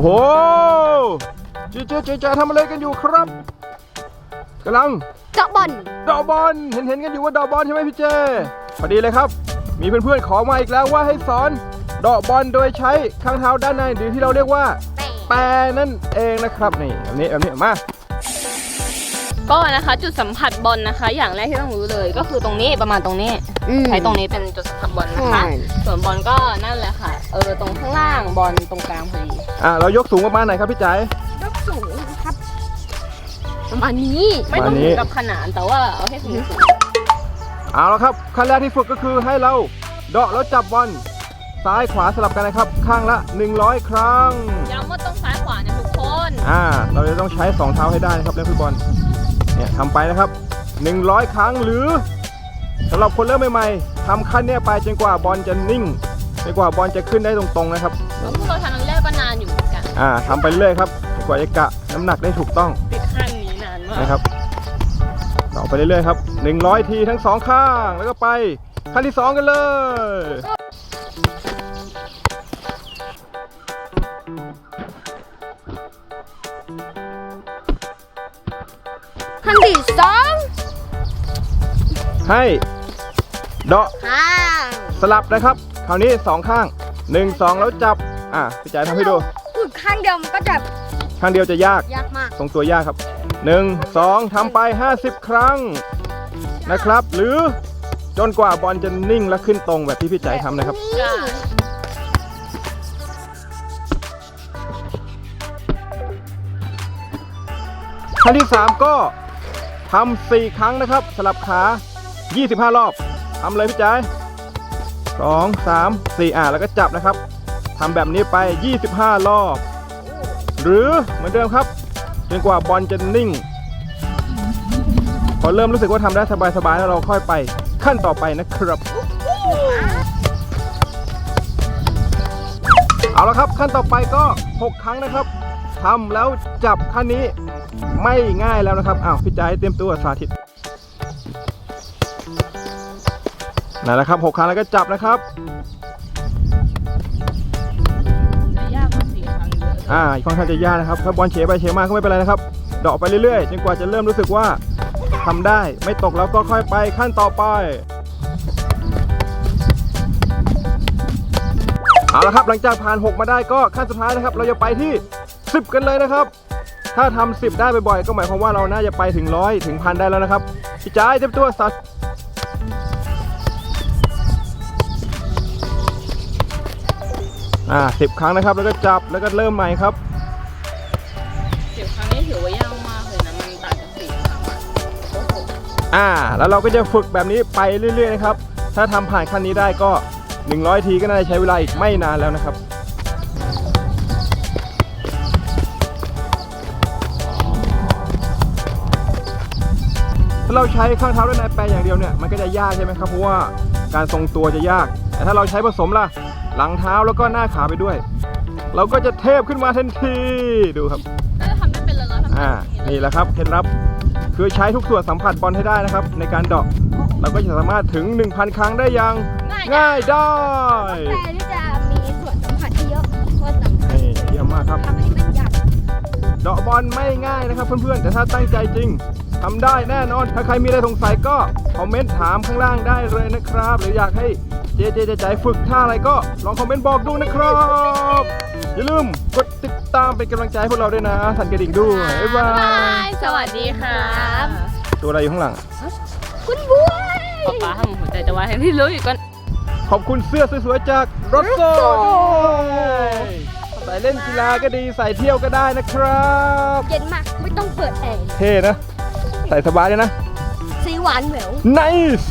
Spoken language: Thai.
โอ้โหเจ๊เจ๊เจ๊เจ๊ทำอะไรกันอยู่ครับกำลังเจาะบอลเดอกบอลเห็นเห็นกันอยู่ว่าเดอกบอลใช่ไหมพี่เจพอดีเลยครับ มีเพื่อนๆขอมาอีกแล้วว่าให้สอนเดอกบอลโดยใช้ข้างเท้าด้านในหรือที่เราเรียกว่าแปรนั่นเองนะครับนี่แบบนี้แบบนี้มาก็นะคะจุดสัมผัสบอลนะคะ อย่างแรกที่ต้องรู้เลยก็คือตรงนี้ประมาณตรงนี้ ใช้ตรงนี้เป็นจุดสัมผัสบอลนะคะส่วนบอลก็นั่นแหละค่ะ เออตรงข้างล่างบอลตรงกลางพอดี อ่าเรายกสูงประมาณไหนครับพี่จ๋าย ยกสูงครับประมาณนี้ ไม่ต้องวันนี้ถึงกับขนานแต่ว่าเอาให้สูงสูงเอาละครับขั้นแรกที่ฝึกก็คือให้เราเดาะแล้วจับบอลซ้ายขวาสลับกันนะครับ ข้างละ 100 ครั้ง ย้ำว่าต้องซ้ายขวาเนี่ยทุกคน อ่า เราจะต้องใช้2เท้าให้ได้นะครับเล่นฟุตบอลเนี่ยทำไปนะครับ 100 ครั้งหรือ สำหรับคนเริ่มใหม่ๆทำขั้นเนี้ยไปจนกว่าบอลจะนิ่งจนกว่าบอลจะขึ้นได้ตรงๆนะครับ แล้วพวกเราทำครั้งแรกก็นานอยู่เหมือนกันอ่าทำไปเรื่อยครับจนกว่าจะกะน้ำหนักได้ถูกต้องติดขั้นนี้นานมากนะครับต่อไปเรื่อยๆครับ 100 ทีทั้งสองข้างแล้วก็ไปขั้นที่ 2 กันเลยขั้นที่สองให้ เดาะข้างสลับนะครับ คราวนี้2ข้าง1 2แล้วจับ อะพี่จ๋าทำให้ดู ฝึกข้างเดียวมันก็จะข้างเดียวจะยาก ยากมากทรงตัวยากครับ1 2ทำไป 50 ครั้งนะครับ หรือจนกว่าบอลจะนิ่งและขึ้นตรงแบบที่พี่จ๋าทำนะครับใช่ขั้นที่ 3 ก็ทำ4ครั้งนะครับ สลับขา 25 รอบ ทำเลยพี่จ๋า2 3 4อะแล้วก็จับนะครับทำแบบนี้ไป 25 รอบ หรือเหมือนเดิมครับจนกว่าบอลจะนิ่ง พอเริ่มรู้สึกว่าทำได้สบายๆแล้วเราค่อยไปขั้นต่อไปนะครับ เอาละครับขั้นต่อไปก็ 6 ครั้งนะครับทำแล้วจับขั้นนี้ไม่ง่ายแล้วนะครับอ้าวพี่จ๋าเตรียมตัวสาธิต นั่นแหละครับ6ครั้งแล้วก็จับนะครับจะยากกว่าสี่ครั้งเยอะเลยอ่าค่อนข้างจะยากนะครับถ้าบอลเฉไปเฉมาก็ไม่เป็นไรนะครับเดาะไปเรื่อยๆจนกว่าจะเริ่มรู้สึกว่าทำได้ไม่ตกแล้วก็ค่อยไปขั้นต่อไปเอาละครับหลังจากผ่าน 6 มาได้ก็ขั้นสุดท้ายนะครับ เราจะไปที่ 10 กันเลยนะครับ ถ้าทำ10 ได้บ่อยๆก็หมายความว่าเราน่าจะไปถึงร้อยถึงพันได้แล้วนะครับพี่จ้ายเต็มตัวสัตว์ อ่า10ครั้งนะครับ แล้วก็จับแล้วก็เริ่มใหม่ครับสิบครั้งนี้ถือว่ายากมากเลยนะ มันต่างจากสี่ครั้งอะโอ้โหอ่า แล้วเราก็จะฝึกแบบนี้ไปเรื่อยๆนะครับ ถ้าทำผ่านขั้นนี้ได้ก็ 100 ทีก็น่าจะใช้เวลาอีกไม่นานแล้วนะครับ ถ้าเราใช้ข้างเท้าด้วยนายแปรอย่างเดียวเนี่ย มันก็จะยากใช่ไหมครับ เพราะว่าการทรงตัวจะยาก แต่ถ้าเราใช้ผสมล่ะ หลังเท้าแล้วก็หน้าขาไปด้วย เราก็จะเทพขึ้นมาทันทีดูครับน่าจะทำได้เป็นเลยแล้วทำได้อ่านี่แหละครับเคล็ดลับคือใช้ทุกส่วนสัมผัสบอลให้ได้นะครับ ในการเดาะเราก็จะสามารถถึง 1,000 ครั้งได้อย่างง่ายง่ายได้แต่ที่จะมีส่วนสัมผัสที่เยอะก็สำคัญนี่เยี่ยมมากครับทำให้มันยากเดาะบอลไม่ง่ายนะครับ เพื่อนๆแต่ถ้าตั้งใจจริงทำได้แน่นอน ถ้าใครมีอะไรสงสัยก็คอมเมนต์ถามข้างล่างได้เลยนะครับ หรืออยากให้ เจเจเจใจฝึกท่าอะไรก็ลองคอมเมนต์บอกดูนะครับ อย่าลืมกดติดตามเป็นกำลังใจให้พวกเราด้วยนะ สั่นกระดิ่งด้วยบ๊ายบาบายยสวัสดีครับตัวอะไรอยู่ข้างหลัง คุณบุ้ยป๊าป๊าทำหัวใจจะวายให้พี่รู้อีกก่อนขอบคุณเสื้อสวยๆจากรถโซ่ใส่เล่นกีฬาก็ดีใส่เที่ยวก็ได้นะครับเย็นมากไม่ต้องเปิดแอร์เท่นะ ใส่สบายเลยนะสีหวานแหวว nice